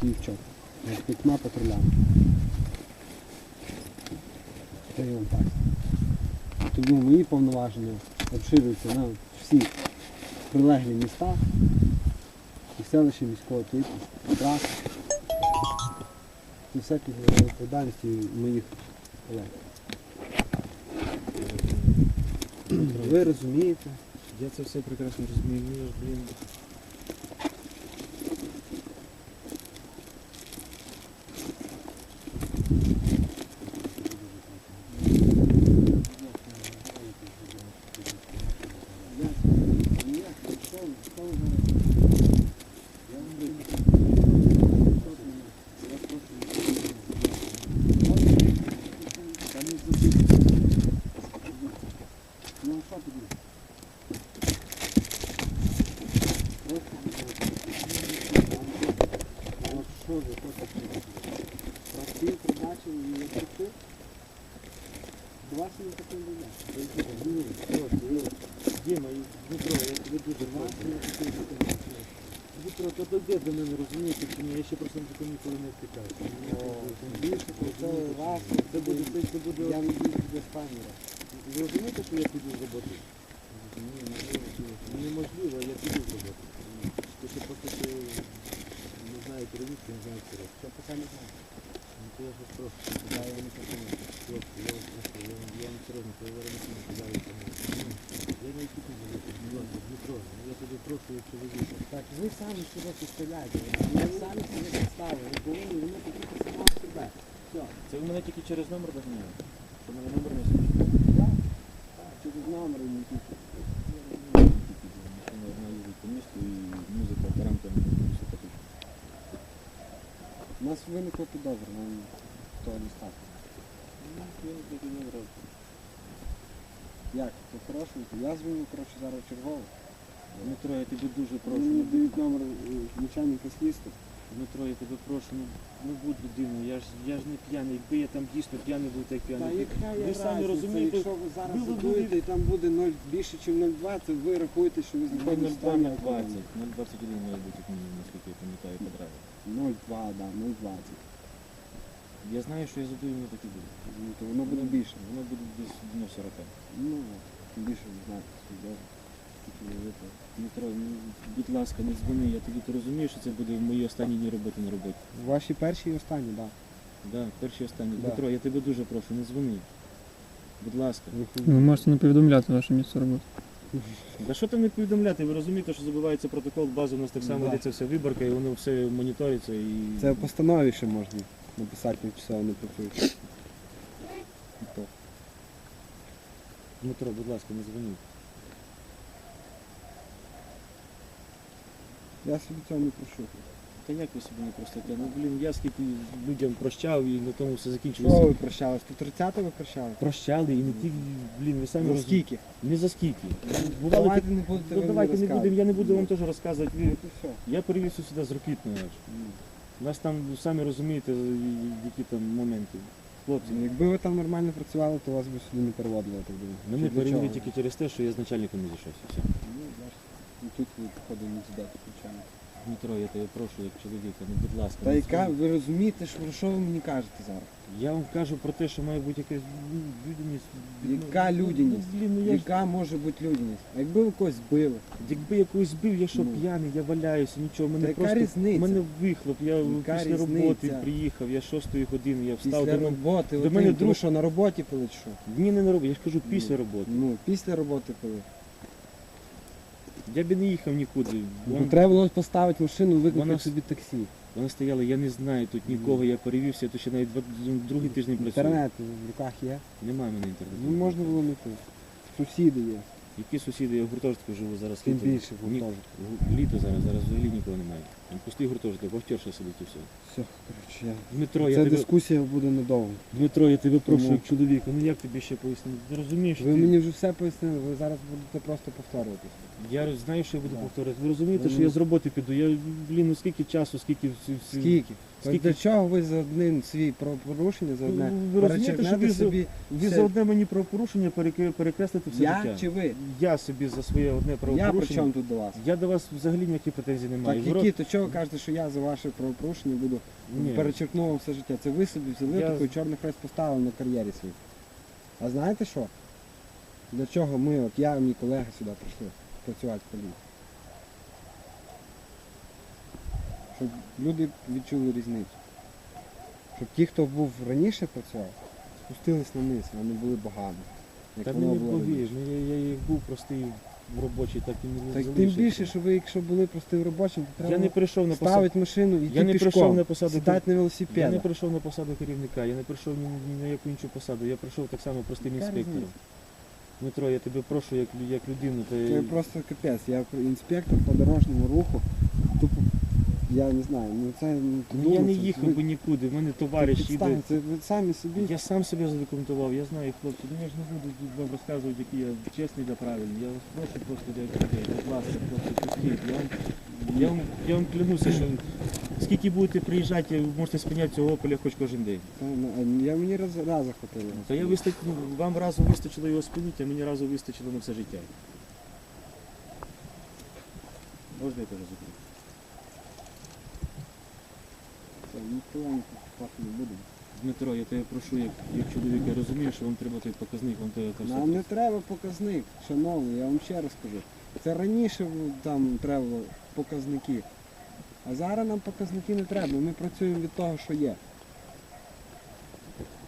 Київчок. З п'ятьма патрулями. Це я так. Тому мої повноваження обширюються на всі прилеглі міста і селища міського типу, траси. Це все під відповідальністю моїх колег. Ви розумієте? Я це все прекрасно розумію. Я ж, блін. Ну, що тоді? От що ви хочете? Прості, призначили і не прості? До вас не таке не Ні, просто, ну, Діма, Дмитро, я тебе дуже не Дмитро, то дойде до мене, розумієте? Я ще просто таке ніколи не втікаю. Більше, це раз, Це буде, це, буде... я їду без камери. Ви розумієте, що я піду з? Ні, неможливо. Неможливо, я піду з роботи. Ти ще просто що не знаю керівництва, не знаю керівництва. Що поки не знаю. Ну, то я щось просто. Я його не розумію. Хлопці, я вас прошу, я вам, я вам серйозно, то я зараз не казаю, тому. Я не тільки залити, будь ласка, Дмитро, ну, я тебе прошу, якщо ви вийшли. Так, ви самі себе підставляєте. Ви самі себе підставили. Ви повинні винити тільки самого себе. Все. Це ви мене тільки через номер доганяєте? Що мене номер не? Так? Так, через номер не тільки. По місту і музика. У нас виникло підозра, нам того не стати. Ну, тільки не одразу. Як? Це? Я дзвоню, коротше, зараз чергово. Дмитро, я тебе дуже прошу. Мені ну, дають номер е, начальника слідства. Дмитро, я тебе прошу, ну, ну будь людиною, я ж, я ж не п'яний, якби я там дійсно п'яний був, так Та п'яний. яка є ви самі разниця, розумієте, якщо ви зараз ви- задуєте і там буде 0, більше, ніж 0,2, це ви рахуєте, що ви знаходитесь в стані 0,20, 0,21 має бути як мінімум, наскільки я пам'ятаю, по правилам. 0,2, да, 0,20. Я знаю, що я задую, мені так і буде. Ну, то воно буде більше. Воно буде десь ну, 40. Ну, тим більше свій досвід. Скільки. Дмитро, ну, будь ласка, не дзвони, я тобі ти розумієш, що це буде в мої останні дні роботи на роботі. Ваші перші і останні, так. Да, перші і останні. Да. Дмитро, я тебе дуже прошу, не дзвони. Будь ласка. Ви можете не повідомляти ваше місце роботи. Да що там не повідомляти? Ви розумієте, що забувається протокол, базу у нас так само Да. йдеться вся виборка, і воно все моніториться і. Це в постанові ще можна написати тимчасово не працює. Дмитро, будь ласка, не дзвоніть. Я собі цього не прошу. Та як ви собі не простите? Ну блін, я скільки людям прощав і на тому все Що закінчилося. ви прощали? 130 ви прощали? Прощали і не ті, блін, ви самі За роз- скільки? Не за скільки. Бували Давайте такі- не будете Ну мені давайте не розказувати. будемо, я не буду вам теж розказувати. Ви- Ну, все. Я перевівся сюди з Рокітної. У нас там, самі розумієте, які там моменти. Хлопці, Якби ви там нормально працювали, то вас би сюди не переводили, я так думаю. Ми Чи для перевели чого? тільки через те, що я з начальником не зійшовся. Все. Ну, бачите. Ну, тут ви, походу, не здаєте звичайно. Дмитро, я тебе прошу, як чоловіка, ну будь ласка. Та не яка, ви розумієте, що, про що ви мені кажете зараз? Я вам кажу про те, що має бути якась ну, людяність. Яка Ну, людяність? Ну, блін, ну, я ж, Яка може бути людяність? А якби ви когось збили? якби я когось збив, я що Ну. п'яний, я валяюся, нічого. Та Мене яка просто різниця? У мене вихлоп, я Яка після роботи різниця? приїхав, я 6 години, я встав Після до мене. роботи, до мене мене друг- що на роботі пили чи що? Ні, не на роботі, я ж кажу після Ну. роботи. Ну, після роботи пили. Я би не їхав нікуди. Ну, Вон- треба було поставити машину, викликати Вона- собі таксі. Вони стояли, я не знаю тут нікого, я перевівся, я тут ще навіть два- другий тиждень працюю. Інтернет в руках є. Немає в мене інтернету. Ну можна було знайти. Сусіди є. Які сусіди, я в гуртожитку живу зараз. Тим літо. більше в Ні- гуртожитку. гу- Літо зараз, зараз взагалі нікого немає. Там пустий гуртожиток, вахтерша сидить і все. Все, коротше, я. Дмитро, я Ця тебе, дискусія буде недовго. Дмитро, я тебе прошу, Тому- як чоловіка, ну як тобі ще пояснити? Ти розумієш, Ви ти- мені вже все пояснили, ви зараз будете просто повторюватися. я знаю, що я буду Да. повторювати. Ви розумієте, що я з роботи піду? Я, блін, ну скільки часу, скільки всі, всі... Скільки? Скільки Для чого ви за одним свій правопорушення, за одне ви розумієте, що ви, собі ви все- за одне мені правопорушення перекре- перекреслите все я життя? чи ви? Я собі за своє одне Я при правопорушення. чому тут до вас? Я до вас взагалі ніяких претензій не Так маю. Ви які, то чого ви кажете, що я за ваше правопорушення буду Ні. перечеркну вам все життя? Це ви собі взяли Я- таку чорний хрест поставили на кар'єрі свій. А знаєте що? Для чого ми, от я і мій колега сюди прийшли працювати в поліції? Щоб люди відчули різницю. Щоб ті, хто був раніше працював, спустились на низ, вони були. Як Та воно мені було ну, я, я їх був простий в робочий, так і не Так тим залишився. більше, що ви, якщо були простим робочим, то треба Я не прийшов на посаду. ставити машину і йти не пішком, прийшов на посаду сідати на Я велосипед. не прийшов на посаду керівника, я не прийшов ні, ні на яку іншу посаду. Я прийшов так само простим Яка інспектором. різниця? Дмитро, я тебе прошу як, лю- як людину. Це просто капець. Я інспектор по дорожньому руху. Тупо, я не знаю, ну це ну, я не це- їхав би нікуди, в мене товариш їде. Це ви самі собі. Я сам себе задокументував, я знаю хлопці, ну я ж не буду тут вам розказувати, який я чесний та правильний. Я вас прошу просто для людей, будь ласка, хлопці, пустіть. Я вам, я вам, я вам клянуся, що скільки будете приїжджати, ви можете спиняти цього ополя хоч кожен день. Та, ну, а Я мені раз, раз захопило. Та я вистач... ну, вам разу вистачило його спинити, а мені разу вистачило на все життя. Можна я теж закрию? Це, ніхто вам пахати не буде. Дмитро, я тебе прошу, як, як чоловік, я розумію, що вам треба той показник, вам треба все. Нам не треба показник, шановний, я вам ще раз кажу. Це раніше ну, там треба було показники. А зараз нам показники не треба, ми працюємо від того, що є.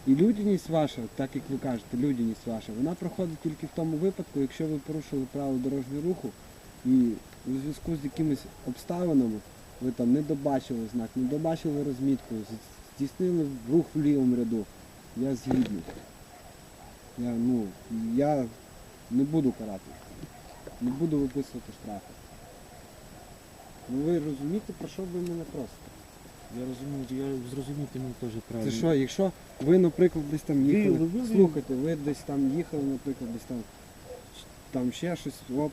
І людяність ваша, так як ви кажете, людяність ваша, вона проходить тільки в тому випадку, якщо ви порушили правила дорожнього руху і у зв'язку з якимись обставинами ви там не добачили знак, не добачили розмітку, здійснили рух в лівому ряду. Я згідний. Я, ну, я не буду карати. Не буду виписувати штрафи. Ну ви розумієте, про що ви мене просите? Я розумію, я зрозуміти мені теж правильно. Це що, якщо ви, наприклад, десь там Ви- їхали, ви- ви- слухайте, ви десь там їхали, наприклад, десь там, там ще щось, оп,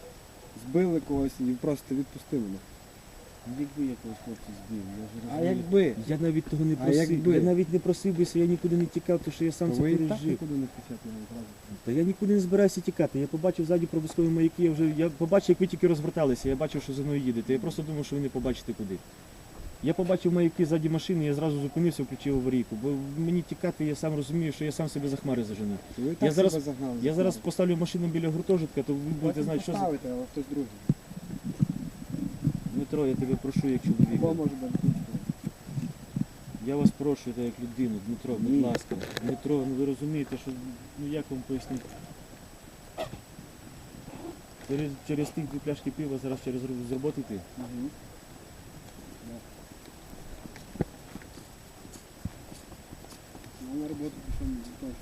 збили когось і просто відпустили. Якби я когось хлопці збив, я ж А розумію. якби, Я навіть того не А просив. якби? Я навіть не просив бися, я нікуди не тікав, тому що я сам це ви і так пережив. нікуди не писати одразу. Та я нікуди не збираюся тікати. Я побачив ззаді проблискові маяки, я вже я побачив, як ви тільки розверталися, я бачив, що за мною їдете. Я просто думав, що ви не побачите куди. Я побачив маяки ззаді машини, я зразу зупинився, включив аварійку. Бо мені тікати, я сам розумію, що я сам себе за хмари зажену. Ви і так зараз- себе загнали. Я зараз поставлю машину біля гуртожитка, то ви будете знати, що за. поставите, але хтось другий. Дмитро, я тебе прошу як чоловіка. Я вас прошу так, як людину, Дмитро, будь ласка. Дмитро, ну ви розумієте, що ну як вам пояснити? Через, через тих дві пляшки пива зараз через з роботи йти. Угу. Ну, на роботу пішов не точно.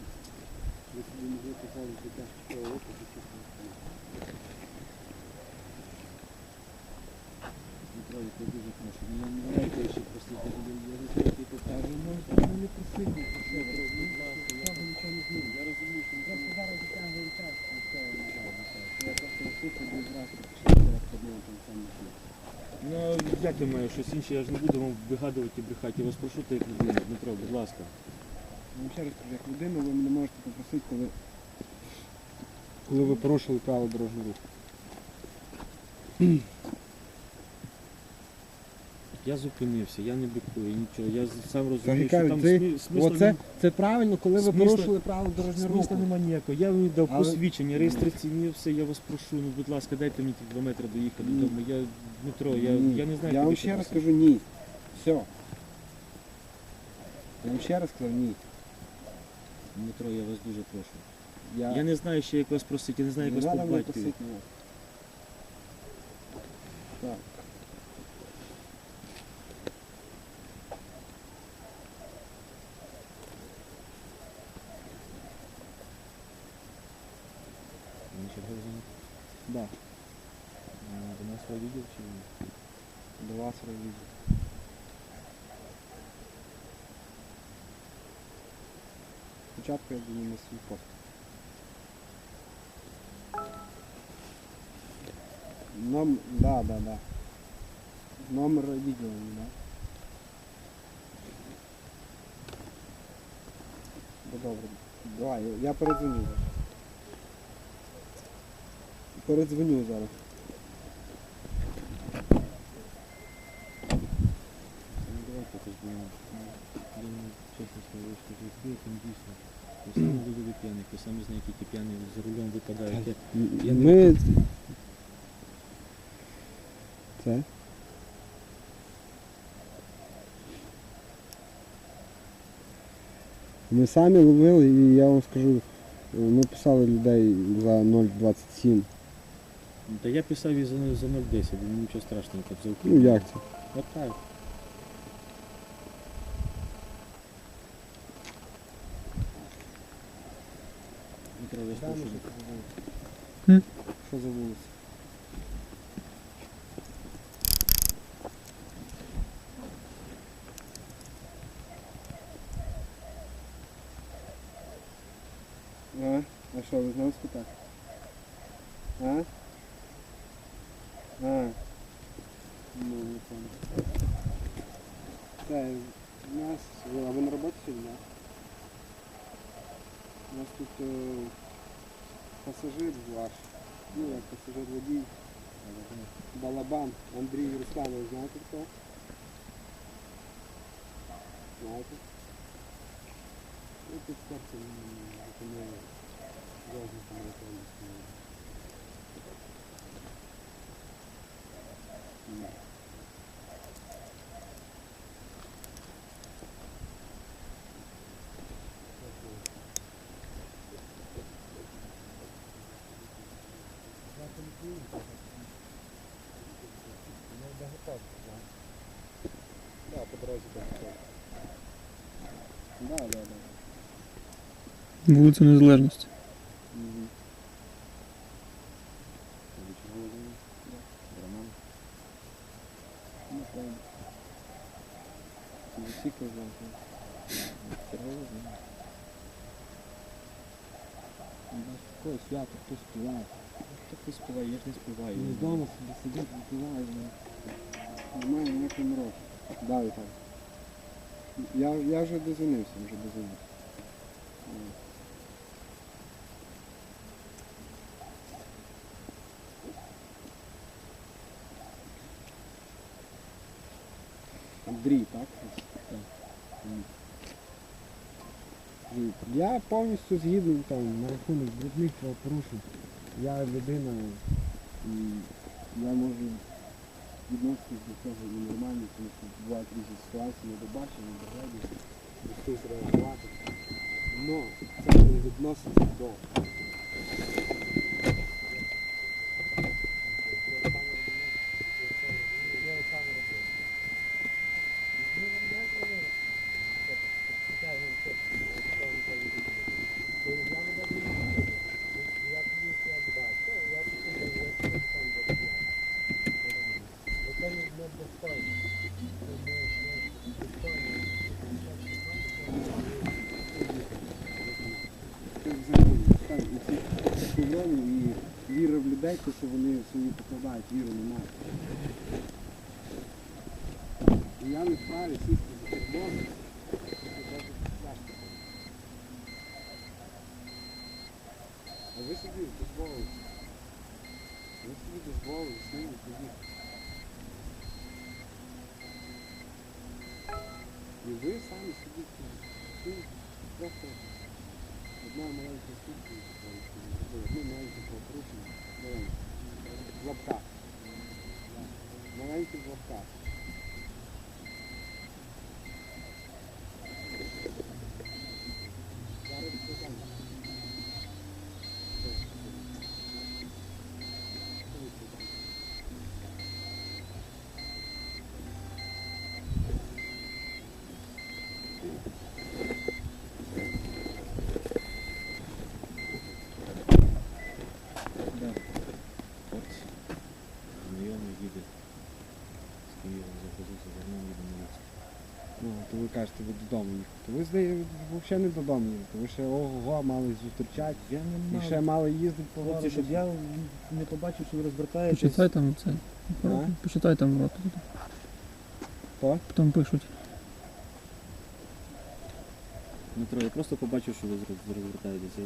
Ви собі могли походити до тяжкого я тебе дуже прошу. Ну, я не знаю, я ще просити. Я розумію, можете мене не просити, що ви розумієте? Нічого нічого не. Я розумію, що затягуємо не знає. Я просто слухаю, буду зразу там не знаю. Ну, як я маю щось інше, я ж не буду вам вигадувати і брехати. Я вас прошу так, як людину, Дмитро, будь ласка. Я вам ще раз кажу, як людину ви мене можете попросити, коли, коли ви порушили правила дорожнього руху. Я зупинився, я не бикую, нічого. Я сам розумію, що там смі- смислу Оце, це правильно, коли ви Смисла- порушили правила дорожнього Смисла руху. нема ніякого. Я вам дав Але- посвідчення, реєстраційні, все, я вас прошу, ну будь ласка, дайте мені ті два метри доїхати Ні. додому. Я, Дмитро, я, Ні. я не знаю, Я куди вам ще раз просити. кажу ні. Все. Я вам ще раз сказав ні. Дмитро, я вас дуже прошу. Я, Я не знаю ще, як вас просити, я не знаю, як вас треба мене батькові. просити ні. Так. Да. До нас видел сегодня. До вас видел. Спочатку я думаю на свой пост. Нам, да, да, да. Номер відділення, да. Добре, давай, я передзвоню. Передзвоню зараз. Ну, давайте якось будемо. Чесно що житло там дійсно. Ви самі люди ви самі знаєте, які п'яні за рулем випадають. Я- Я не- Ми. Це? Ми самі ловили і я вам скажу, ми писали людей за 0,27. Та я писав і за, за 0,10, ну, нічого страшного, так за Ну як це? От так. Дмитро, я слушаю. М? Що за вулиця? А? А що, ви знову спитати? А? А. Ну, не помню. Це у нас. А ви на роботі сьогодні, да? У нас тут е, пасажир ваш. Ну, як пасажир водій. Балабан Андрій Русланович, знаєте хто? Знаєте? Ну, тут серце зупинили. Зовсім не Да. По да. Вулиця Незалежності. Мгм. Роман. Ну, правильно. Це всі казали. Серйозно? Ну, Такое свято, хто співає. Так ти співай, я ж не співаю. Він вдома собі сидить, випиває. Немає ніякої мороки. Да, Віталій. Я, я вже дозвонився, вже дозвонився. Андрій, так? Я повністю згідний там на рахунок дрібних правопорушень. Я людина і я можу відноситись до цього ненормальні, тому що бувають різні ситуації, недобачення, догляді, простих реагувати. Но це не відноситься до. Це взагалі так, і ці і віра в людей, то що вони свої покладають, віру немає. І я не вправі сісти за кордон. А ви собі дозволили. Ви собі дозволили ними поїхати. І ви самі собі просто одна маленького штука, одне маленьке порушення, маленьке, в лапках. Маленьке в лапках. Зараз покажу. Що? Що ви покажете? Да. От. Знайомий їде. З Києва загрузився, вернув їде на Луцьк. Ну, то ви кажете, ви додому їхати. Ви взагалі не додому їхати. Ви ще ого-го мали зустрічати. Я не І ще мали їздити по Хлопці, щоб я не побачив, що ви розвертаєтесь. Почитай там це. А? Почитай там. Хто? Потім пишуть. Дмитро, я просто побачив, що ви розвертаєтеся.